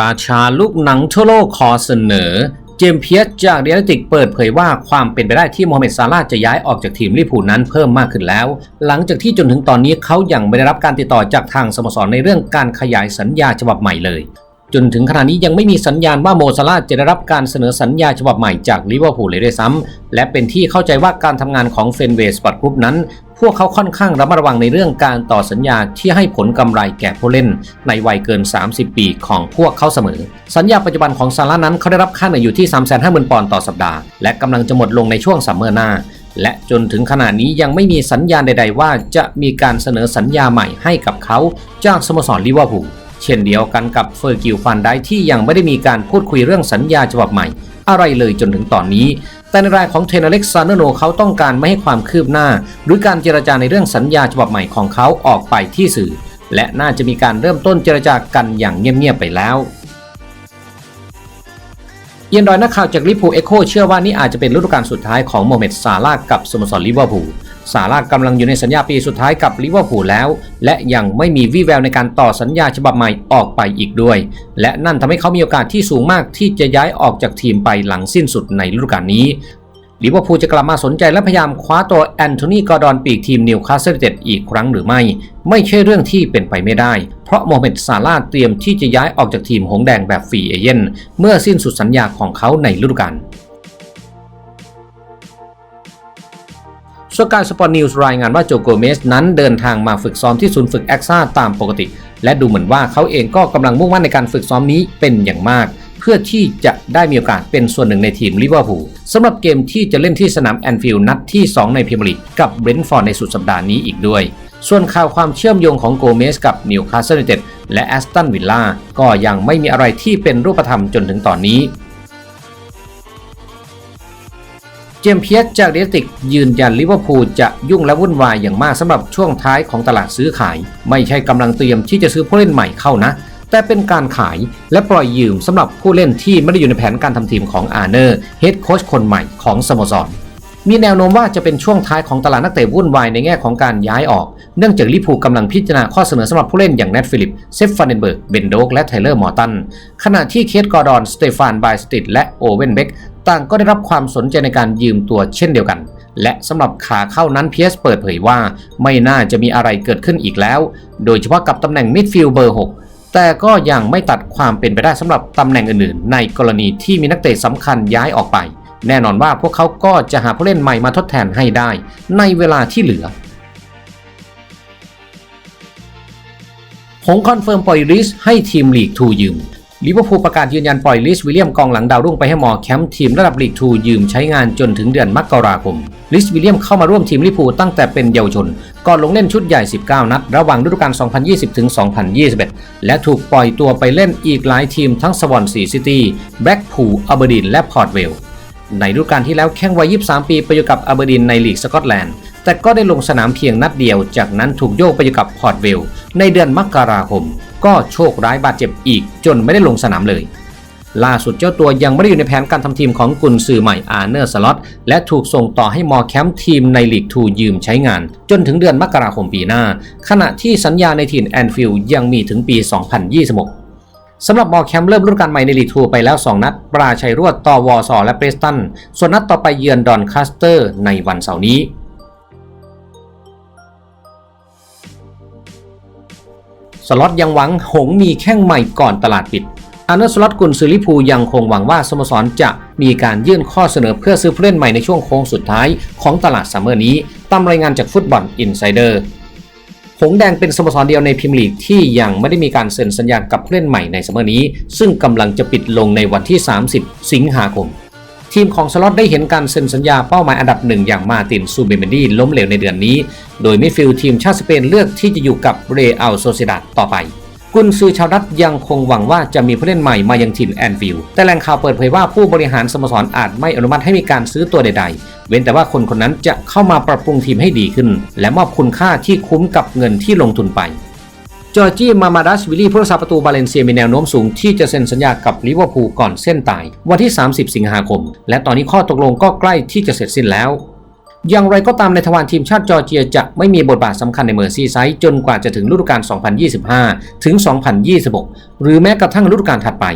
ราชาลูกหนังทั่วโลกขอเสนอ เจมเพียสจากเดียติกเปิดเผยว่าความเป็นไปได้ที่โมฮัมเหม็ดซาลาจะย้ายออกจากทีมลิพูนั้นเพิ่มมากขึ้นแล้ว หลังจากที่จนถึงตอนนี้เขายัางไม่ได้รับการติดต่อจากทางสโมสรในเรื่องการขยายสัญญาฉบับใหม่เลยจนถึงขณะนี้ยังไม่มีสัญญาณว่าโมซาลาจะได้รับการเสนอสัญญาฉบับใหม่จากลิเวอร์พูลเลยด้วยซ้ำและเป็นที่เข้าใจว่าการทำงานของเฟนเวสปอร์ตกรุ๊ปนั้น พวกเขาค่อนข้างระมัดระวังในเรื่องการต่อสัญญาที่ให้ผลกำไรแก่ผู้เล่น ในวัยเกิน 30 ปีของพวกเขาเสมอ สัญญาปัจจุบันของซาร่านั้นเขาได้รับค่าเหนื่อยอยู่ที่ 350,000 ปอนด์ต่อสัปดาห์ และกำลังจะหมดลงในช่วงซัมเมอร์หน้า และจนถึงขณะนี้ยังไม่มีสัญญาณใด ๆ ว่าจะมีการเสนอสัญญาใหม่ให้กับเขาจากสโมสรลิเวอร์พูลเช่นเดียวกันกับเฟอร์กิลฟันได้ที่ยังไม่ได้มีการพูดคุยเรื่องสัญญาฉบับใหม่ อะไรเลยจนถึงตอนนี้ แต่ในรายของเทนเล็กซานเดโนเขาต้องการไม่ให้ความคืบหน้า หรือการเจรจาในเรื่องสัญญาฉบับใหม่ของเขาออกไปที่สื่อ และน่าจะมีการเริ่มต้นเจรจากันอย่างเงียบๆไปแล้วเอียนดอยนักข่าวจากลิเวอร์พูลเอ็โคเชื่อว่านี่อาจจะเป็นฤดูกาลสุดท้ายของโมเมดซาลากับสโมสรลิเวอร์พูล ซาลาห์กำลังอยู่ในสัญญาปีสุดท้ายกับลิเวอร์พูลแล้ว และยังไม่มีวี่แววในการต่อสัญญาฉบับใหม่ออกไปอีกด้วย และนั่นทำให้เขามีโอกาสที่สูงมากที่จะย้ายออกจากทีมไปหลังสิ้นสุดในฤดูกาลนี้ลิเวอร์พูลจะกลับมาสนใจและพยายามคว้าตัวแอนโทนีกอร์ดอนปีกทีมนิวคาสเซิลเต็ดอีกครั้งหรือไม่ ไม่ใช่เรื่องที่เป็นไปไม่ได้ เพราะโมฮัมเม็ดซาลาเตรียมที่จะย้ายออกจากทีมหงแดงแบบฟรีเอเย่นเมื่อสิ้นสุดสัญญาของเขาในฤดูกาล สกายสปอร์ตนิวส์รายงานว่าโจโกเมสนั้นเดินทางมาฝึกซ้อมที่ศูนย์ฝึกแอ็กซ่าตามปกติ และดูเหมือนว่าเขาเองก็กำลังมุ่งมั่นในการฝึกซ้อมนี้เป็นอย่างมาก เพื่อที่จะได้มีโอกาสเป็นส่วนหนึ่งในทีมลิเวอร์พูลสำหรับเกมที่จะเล่นที่สนามแอนฟิลด์นัดที่ 2 ในพรีเมียร์ลีกกับเบรนท์ฟอร์ดในสุดสัปดาห์นี้อีกด้วยส่วนข่าวความเชื่อมโยงของโกเมสกับนิวคาสเซิลยูไนเต็ดและแอสตันวิลล่าก็ยังไม่มีอะไรที่เป็นรูปธรรมจนถึงตอนนี้ เจมเพียสจากเดติกยืนยันลิเวอร์พูลจะยุ่งและวุ่นวายอย่างมากสำหรับช่วงท้ายของตลาดซื้อขาย ไม่ใช่กำลังเตรียมที่จะซื้อผู้เล่นใหม่เข้านะ แต่เป็นการขายและปล่อยยืมสำหรับผู้เล่นที่ไม่ได้อยู่ในแผนการทำทีมของอาร์เนอร์เฮดโค้ชคนใหม่ของสโมสรมีแนวโน้มว่าจะเป็นช่วงท้ายของตลาดนักเตะวุ่นวายในแง่ของการย้ายออก เนื่องจากลิเวอร์พูลกำลังพิจารณาข้อเสนอสำหรับผู้เล่นอย่างเนทฟิลิป เซฟฟานเดนเบิร์ก เบนโดก และไทเลอร์มอร์ตัน ขณะที่เคทกอร์ดอน สเตฟานไบสติดและโอเวนเบก ต่างก็ได้รับความสนใจในการยืมตัวเช่นเดียวกัน และสำหรับขาเข้านั้นเพียสเปิดเผยว่า ไม่น่าจะมีอะไรเกิดขึ้นอีกแล้ว โดยเฉพาะกับตำแหน่งมิดฟิลด์เบอร์ 6 แต่ก็ยังไม่ตัดความเป็นไปได้สำหรับตำแหน่งอื่นๆ ในกรณีที่มีนักเตะสำคัญย้ายออกไป แน่นอนว่าพวกเขาก็จะหาผู้เล่นใหม่มาทดแทนให้ได้ ในเวลาที่เหลือผงคอนเฟิร์มปล่อยลิสให้ทีมลีกทูยืม ลิเวอร์พูลประกาศยืนยันปล่อยลิสวิลเลียมกองหลังดาวรุ่งไปให้มอแคมป์ทีมระดับลีกทูยืมใช้งานจนถึงเดือนมกราคม ลิสวิลเลียมเข้ามาร่วมทีมลิเวอร์พูลตั้งแต่เป็นเยาวชน ก่อนลงเล่นชุดใหญ่ 19 นัด ระหว่างฤดูกาล 2020 ถึง 2021 และถูกปล่อยตัวไปเล่นอีกหลายทีมทั้งสวอนซีซิตี้แบล็กพูลอัลเบอร์ดินและพอร์ตเวลในฤดูกาลที่แล้วแข่งวัย 23 ปีไปอยู่กับอัลเบอร์ดินในลีกสกอตแลนด์ แต่ก็ได้ลงสนามเพียงนัดเดียว จากนั้นถูกโยกไปอยู่กับพอร์ตเวล ในเดือนมกราคม ก็โชคร้ายบาดเจ็บอีก จนไม่ได้ลงสนามเลย ล่าสุดเจ้าตัวยังไม่ได้อยู่ในแผนการทำทีมของกุนซือใหม่อาร์เนอร์สล็อตและถูกส่งต่อให้มอแคมป์ทีมในลีกทูยืมใช้งาน จนถึงเดือนมกราคมปีหน้า ขณะที่สัญญาในถิ่นแอนฟิลด์ยังมีถึงปี 2026สำหรับมอแคมป์เริ่มฤดูกาลใหม่ในลีกทูไปแล้ว 2 นัด ปราชัยรวดต่อวอร์ซอและเปรสตัน ส่วนนัดต่อไปเยือนดอนคาสเตอร์ในวันเสาร์นี้ สล็อตยังหวังหงมีแข้งใหม่ก่อนตลาดปิดอาร์เนอร์สล็อตกุนซือลิพูยังคงหวังว่าสโมสรจะมีการยื่นข้อเสนอเพื่อซื้อผู้เล่นใหม่ในช่วงโค้งสุดท้ายของตลาดซัมเมอร์นี้ ตามรายงานจากฟุตบอลอินไซเดอร์ หงแดงเป็นสโมสรเดียวในพรีเมียร์ลีกที่ยังไม่ได้มีการเซ็นสัญญากับผู้เล่นใหม่ในซัมเมอร์นี้ ซึ่งกำลังจะปิดลงในวันที่ 30 สิงหาคม ทีมของสล็อตได้เห็นการเซ็นสัญญาเป้าหมายอันดับหนึ่งอย่างมาตินซูเบเมนดีล้มเหลวในเดือนนี้ โดยมิฟิลทีมชาติสเปนเลือกที่จะอยู่กับเรอัลโซเซดัดต่อไป กุนซือชาวดัตยังคงหวังว่าจะมีผู้เล่นใหม่มายังถิ่นแอนฟิลด์แต่แหล่งข่าวเปิดเผยว่าผู้บริหารสโมสรอาจไม่อนุมัติให้มีการซื้อตัวใด ๆ เว้นแต่ว่าคนคนนั้นจะเข้ามาปรับปรุงทีมให้ดีขึ้น และมอบคุณค่าที่คุ้มกับเงินที่ลงทุนไป จอร์จีมามาดัสวิลลี่ผู้รักษาประตูบาเลนเซียมีแนวโน้มสูงที่จะเซ็นสัญญากับลิเวอร์พูลก่อนเส้นตาย วันที่ 30 สิงหาคม และตอนนี้ข้อตกลงก็ใกล้ที่จะเสร็จสิ้นแล้ว อย่างไรก็ตามในทวารทีมชาติจอร์เจียจะไม่มีบทบาทสำคัญในเมอร์ซีไซด์จนกว่าจะถึงฤดูกาล 2025 ถึง 2026 หรือแม้กระทั่งฤดูกาลถัดไป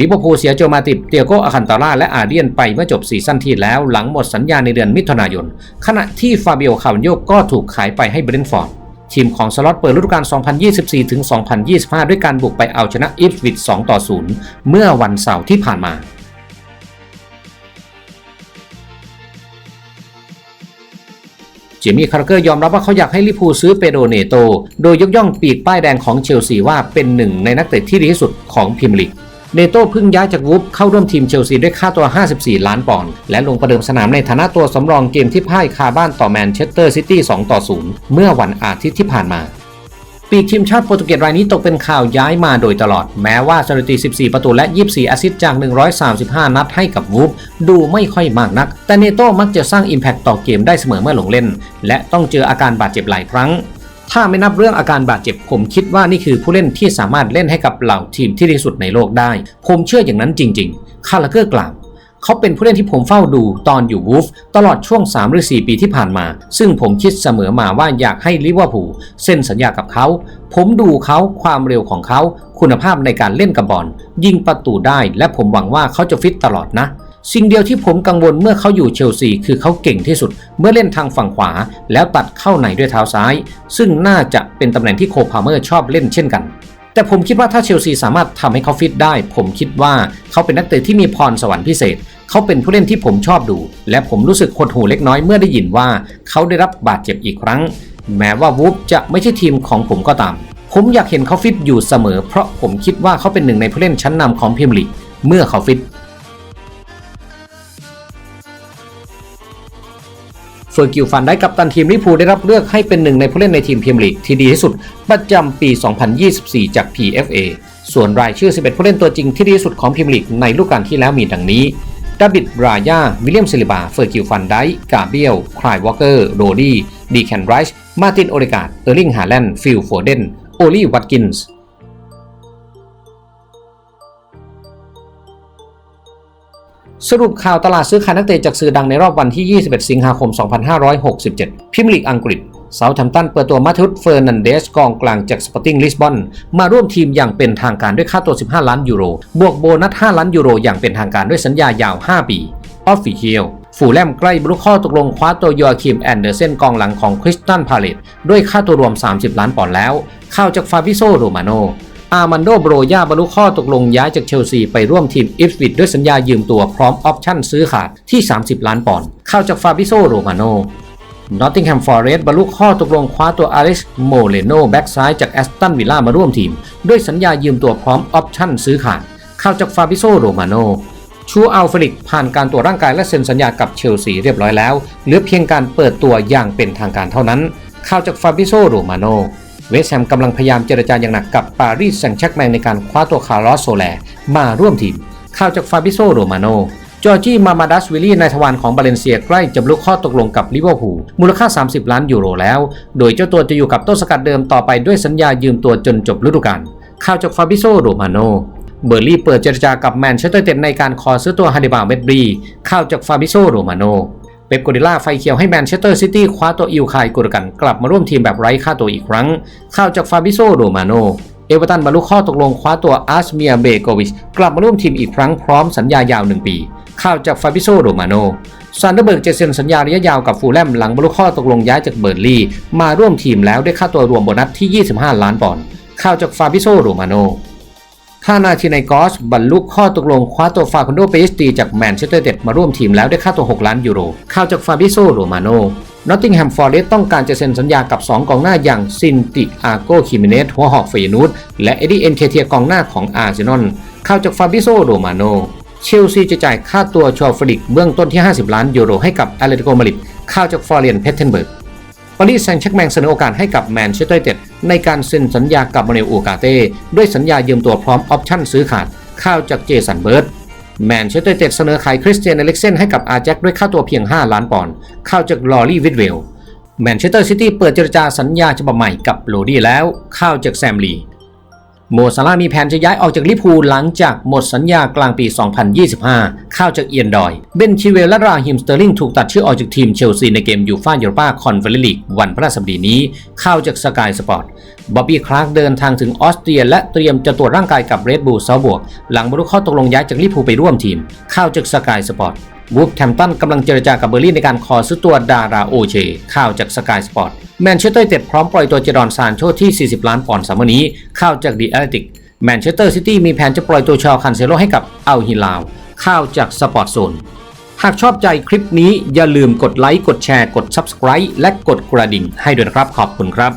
ลิเวอร์พูลเสียโจมาติบเตียโกอาคันตาร่าและอาเดียนไปเมื่อจบซีซั่นที่แล้วหลังหมดสัญญาในเดือนมิถุนายน ขณะที่ฟาเบิโอคาวันโยก็ถูกขายไปให้เบรนฟอร์ด ทีมของสล็อตเปิดฤดูกาล 2024ถึง2025 ด้วยการบุกไปเอาชนะอิฟวิด2ต่อ 0 เมื่อวันเสาร์ที่ผ่านมาเจมี่คาร์เกอร์ยอมรับว่าเขาอยากให้ลิพูซื้อเปโดเนโต โดยยกย่องปีกป้ายแดงของเชลซีว่าเป็นหนึ่งในนักเตะที่ดีที่สุดของพรีเมียร์ลีก เนโต้เพิ่งย้ายจากวูฟเข้าร่วมทีมเชลซีด้วยค่าตัว 54 ล้านปอนด์และลงประเดิมสนามในฐานะตัวสำรองเกมที่พ่ายคาบ้านต่อแมนเชสเตอร์ซิตี้ 2 ต่อ 0 เมื่อวันอาทิตย์ที่ผ่านมาปีกทีมชาติโปรตุเกสรายนี้ตกเป็นข่าวย้ายมาโดยตลอด แม้ว่าสถิติ 14 ประตูและ 24 แอสซิสต์จาก 135 นัดให้กับวูฟดูไม่ค่อยมากนัก แต่เนโต้มักจะสร้างอิมแพคต่อเกมได้เสมอเมื่อลงเล่น และต้องเจออาการบาดเจ็บหลายครั้ง ถ้าไม่นับเรื่องอาการบาดเจ็บ ผมคิดว่านี่คือผู้เล่นที่สามารถเล่นให้กับเหล่าทีมที่ดีสุดในโลกได้ ผมเชื่ออย่างนั้นจริง ๆ คาร์ลเกอร์กล่าวเขาเป็นผู้เล่นที่ผมเฝ้าดูตอนอยู่วูฟตลอดช่วง 3 หรือ 4 ปีที่ผ่านมา ซึ่งผมคิดเสมอมาว่าอยากให้ลิเวอร์พูลเซ็นสัญญากับเขา ผมดูเขาความเร็วของเขา คุณภาพในการเล่นกับบอลยิงประตูได้ และผมหวังว่าเขาจะฟิตตลอดนะ สิ่งเดียวที่ผมกังวลเมื่อเขาอยู่เชลซีคือเขาเก่งที่สุด เมื่อเล่นทางฝั่งขวา แล้วตัดเข้าในด้วยเท้าซ้าย ซึ่งน่าจะเป็นตำแหน่งที่โคพาเมอร์ชอบเล่นเช่นกัน แต่ผมคิดว่าถ้าเชลซีสามารถทำให้เขาฟิตได้ ผมคิดว่าเขาเป็นนักเตะที่มีพรสวรรค์พิเศษ เขาเป็นผู้เล่นที่ผมชอบดู และผมรู้สึกหดหูเล็กน้อยเมื่อได้ยินว่าเขาได้รับบาดเจ็บอีกครั้ง แม้ว่าวูฟจะไม่ใช่ทีมของผมก็ตามผมอยากเห็นเขาฟิตอยู่เสมอ เพราะผมคิดว่าเขาเป็นหนึ่งในผู้เล่นชั้นนำของพรีเมียร์ลีกเมื่อเขาฟิต เฟอร์กิลฟันได้กับตันทีมลิพูได้รับเลือกให้เป็นหนึ่งในผู้เล่นในทีมพรีเมียร์ลีกที่ดีที่สุด ประจำปี 2024 จาก PFA ส่วนรายชื่อ 11 ผู้เล่นตัวจริงที่ดีที่สุดของพรีเมียร์ลีกในฤดูกาลที่แล้วมีดังนี้ดาบิดรายาวิลเลียมซิลิบา เฟอร์กิลฟันได้กาเบียลคลายวอลเกอร์ โรดี้ ดีแคนไรช์มาตินโอเดกาดเออร์ลิง ฮาแลนด์ ฟิลโฟเดน โอลีวัตกินส์ สรุปข่าวตลาดซื้อขายนักเตะจากสื่อดังในรอบวันที่ 21 สิงหาคม 2567 พิมลีกอังกฤษเซาท์แฮมป์ตันเปิดตัวมาทุสเฟอร์นันเดสกองกลางจากสปอร์ติ้งลิสบอนมาร่วมทีมอย่างเป็นทางการด้วยค่าตัว 15 ล้านยูโร บวกโบนัส 5 ล้านยูโรอย่างเป็นทางการด้วยสัญญายาว 5 ปีออฟฟิเชียลฟูแลมใกล้บรรลุข้อตกลงคว้าตัวโยอาคิมแอนเดอร์เซนกองหลังของคริสตันพาเลตด้วยค่าตัวรวม 30 ล้านปอนด์แล้ว ข่าวจากฟาบิโซโรมาโน อาร์มันโดโบรยาบรรลุข้อตกลงย้ายจากเชลซีไปร่วมทีมอิฟวิดด้วยสัญญายืมตัวพร้อมออปชั่นซื้อขาดที่ 30 ล้านปอนด์เข่าจากฟาบิโซโรมาโนนอตติงแฮมฟอร์เรสต์บรรลุข้อตกลงคว้าตัวอ l เ x โมเลโนแบ็กซ้ายจากแอสตันวิลล่ามาร่วมทีม ด้วยสัญญายืมตัวพร้อมออปชั่นซื้อขาดเข่าจากฟาบิโซโรมาโนชูอัลเฟลิกผ่านการตรวจร่างกายและเซ็นสัญญากับเชลซีเรียบร้อยแล้วเหลือเพียงการเปิดตัวอย่างเป็นทางการเท่านั้น เข่าจากฟาบิโซโรมาโน เวสแฮมกำลังพยายามเจรจาอย่างหนักกับปารีสแซงต์แชร์กแมงในการคว้าตัวคาร์ลอสโซแลมาร่วมทีม ข่าวจากฟาบิโซโรมาโนจอร์จี้มามาดัสวิลลี่ในทวารของบาเลนเซียใกล้จะบรรลุข้อตกลงกับลิเวอร์พูลมูลค่า 30 ล้านยูโรแล้ว โดยเจ้าตัวจะอยู่กับต้นสกัดเดิมต่อไปด้วยสัญญายืมตัวจนจบฤดูกาลข่าวจากฟาบิโซโรมาโนเบอร์ลี่เปิดเจรจากับแมนเชสเตอร์ยูไนเต็ดในการขอซื้อตัวฮันดิบาลเมดบรีข่าวจากฟาบิโซโรมาโน เป๊ปโกดิล่าไฟเขียวให้แมนเชสเตอร์ซิตี้คว้าตัวอิลคายกุรกันกลับมาร่วมทีมแบบไร้ค่าตัวอีกครั้ง ข่าวจากฟาบิโซโรมาโนเอเวอร์ตันบรรลุข้อตกลงคว้าตัวอาร์สเมียเบโกวิชกลับมาร่วมทีมอีกครั้งพร้อมสัญญายาว 1 ปี ข่าวจากฟาบิโซโรมาโนซันเดอร์เบิร์กจะเซ็นสัญญาระยะยาวกับฟูลแลมหลังบรรลุข้อตกลงย้ายจากเบิร์ลีมาร่วมทีมแล้วได้ค่าตัวรวมโบนัสที่ 25 ล้านปอนด์ข่าวจากฟาบิโซโรมาโน คานาชินกอสบรรลุข้อตกลงคว้าตัวฟาคอนโดเปสตีจากแมนเชสเตอร์เด็ดมาร่วมทีมแล้วได้ค่าตัว 6 ล้านยูโรข่าวจากฟาบิโซโรมาโนนอตติงแฮมฟอร์เรสต์ต้องการจะเซ็นสัญญากับ 2 กองหน้าอย่างซินติอาโกคิมิเนสหัวหอกเฟยนูดและเอ็ดดี้เอ็นเคเทียกองหน้าของอาร์เซนอลข่าวจากฟาบิโซโรมาโนเชลซีจะจ่ายค่าตัวชอฟริกเบื้องต้นที่ 50 ล้านยูโรให้กับแอตเลติโกมาริดข่าวจากฟลอเรียนเพเทนเบิร์ก ปารีสแซงต์แชร์กแมงเสนอโอกาสให้กับแมนเชสเตอร์ยูไนเต็ดในการเซ็นสัญญากับมาเนลอูกาเต้ด้วยสัญญายืมตัวพร้อมออปชั่นซื้อขาดข้าวจากเจสันเบิร์ดแมนเชสเตอร์ยูไนเต็ดเสนอขายคริสเตียนเอเล็กเซนให้กับอาแจ็คด้วยค่าตัวเพียง 5 ล้านปอนด์ข้าวจากลอรี่วิดเวลแมนเชสเตอร์ซิตี้เปิดเจรจาสัญญาฉบับใหม่กับโรดี้แล้วข้าวจากแซมลี โมซาลามีแผนจะย้ายออกจากลิพูหลังจากหมดสัญญากลางปี 2025เข้าจากเอียนดอย เบนชิเวลและราฮิมสเตอร์ลิงถูกตัดชื่อออกจากทีมเชลซีในเกมยูฟ่ายูโรปาคอนเฟอเรนซ์ลีกวันพฤหัสบดีนี้เข้าจากสกายสปอร์ตบ๊อบบี้คลาร์กเดินทางถึงออสเตรียและเตรียมจะตรวจร่างกายกับเรดบูลซาบวก หลังบรรลุข้อตกลงย้ายจากลิพูไปร่วมทีมเข้าจากสกายสปอร์ตวูฟแฮมตันกำลังเจรจากับเบอร์ลี่ในการขอซื้อตัวดาราโอเช ข้าวจากสกายสปอร์ต แมนเชสเตอร์ยูไนเต็ดพร้อมปล่อยตัวเจดอนซานโชที่ 40 ล้านปอนด์สามวันนี้ข้าวจากดีแอตติกแมนเชสเตอร์ซิตี้มีแผนจะปล่อยตัวชาวคันเซโลให้กับอัลฮิลาวข้าวจากสปอร์ตโซนหากชอบใจคลิปนี้อย่าลืมกดไลค์กดแชร์กด Subscribe และกดกระดิ่งให้ด้วยนะครับขอบคุณครับ